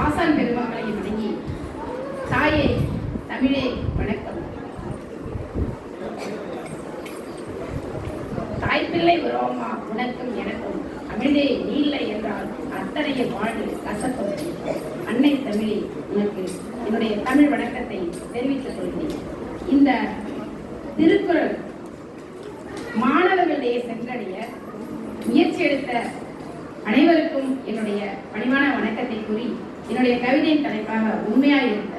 ஆசான் பெருமக்களை வணங்கி தாயே தமிழே வணக்கம். தாய்ப்பிள்ளை உறவமா உனக்கும் எனக்கும் தமிழே நீல்லை என்றால் அத்தனைய வாழ்வு கசப்பது அன்னை தமிழே உனக்கு என்னுடைய தமிழ் வணக்கத்தை தெரிவித்துக் கொள்கிறேன். இந்த திருக்குறள் மாணவர்களிடையே சென்றடைய முயற்சி எடுத்த அனைவருக்கும் என்னுடைய பணிவான வணக்கத்தை கூறி என்னுடைய கவிதையின் தலைப்பாக உண்மையாய் இருந்தது.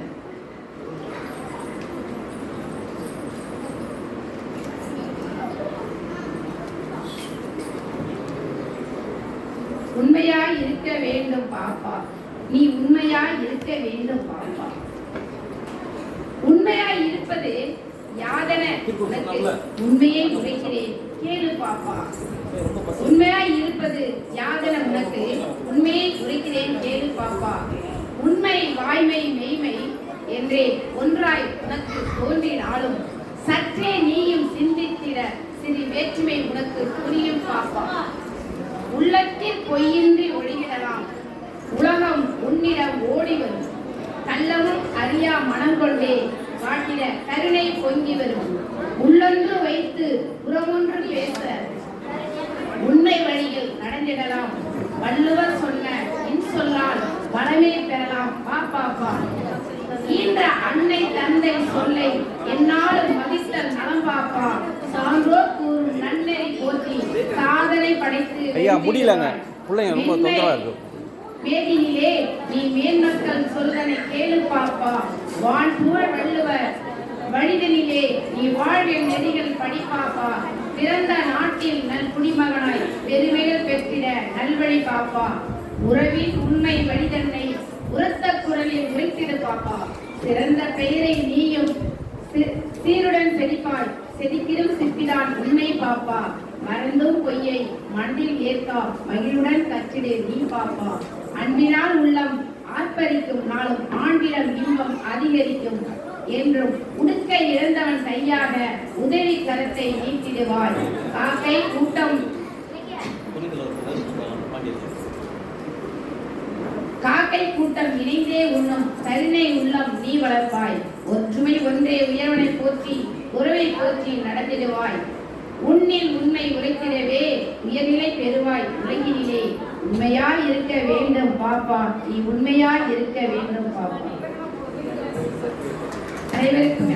உண்மையாய் இருக்க வேண்டும் பாப்பா. நீ உண்மையாய் இருக்க வேண்டும் பாப்பா. உண்மையாய் இருப்பது யாதென உண்மையை உரைக்கிறேன். கேளு பாப்பா உண்மையாய் இருப்பது யாதன உனக்கு. உண்மையை உரைக்கிறேன் கேளு பாப்பா. உண்மை வாய்மை மெய்மை என்றே ஒன்றாய் உனக்கு தோன்றினாலும் சற்றே நீயும் சிந்தித்திட சிறு வேற்றுமை உனக்கு புரியும் பாப்பா. உள்ளத்தில் பொய்யின்றி ஒழிகிடலாம். உலகம் உன்னிடம் ஓடி வரும். கள்ளமும் அறியா மனம் கொண்டே காட்டிட கருணை பொங்கி வரும். நடந்திடலாம் வள்ளுவர் சொன்ன இன்சொல்லால் வளமே பெறலாம். பா பாப்பா ஈன்ற அன்னை தந்தை சொல்லை என்னாலும் மதித்தல் நலம் பாப்பா. சான்றோர் கூறும் நன்னெறி போற்றி சாதனை படைத்து ஐயா முடியலங்க. பிள்ளைங்க ரொம்ப தொந்தரவா இருக்கு. மேதினிலே நீ மேன்மக்கள் சொல்தனை கேளு பாப்பா. வான் புகழ் வள்ளுவர் வழிதனிலே நீ வாழ்வின் நெறிகள் படிப்பாப்பா பிறந்த நாட்டில் நல் குடிமகனாய் நல்வழி பாப்பா உறவின் உண்மை வழிதன்னை உரத்த குரலில் உரைத்திடு பாப்பா. சிறந்த பெயரை நீயும் சீருடன் செழிப்பாய். செதிக்கிடும் சிப்பிதான் உண்மை பாப்பா. மறந்தும் பொய்யை மண்டில் ஏற்கா. மகிழுடன் கச்சிடே நீ பாப்பா. அன்பினால் உள்ளம் ஆர்ப்பரிக்கும் நாளும் ஆண்டிடம் இன்பம் அதிகரிக்கும் என்றும் உடுக்க இழந்தவன் கையாக உதவி கரத்தை நீட்டிடுவாய். காக்கை கூட்டம் காக்கை கூட்டம் இணைந்தே உண்ணும் கருணை உள்ளம் நீ வளர்ப்பாய். ஒற்றுமை ஒன்றே உயர்வனை போற்றி உறவை போற்றி நடத்திடுவாய் உன்னில் உண்மை உரைத்திடவே உயர்நிலை பெறுவாய் உலகினிலே. உண்மையாய் இருக்க வேண்டும் பாப்பா நீ உண்மையாய் இருக்க வேண்டும் பாப்பா. அனைவருக்கும்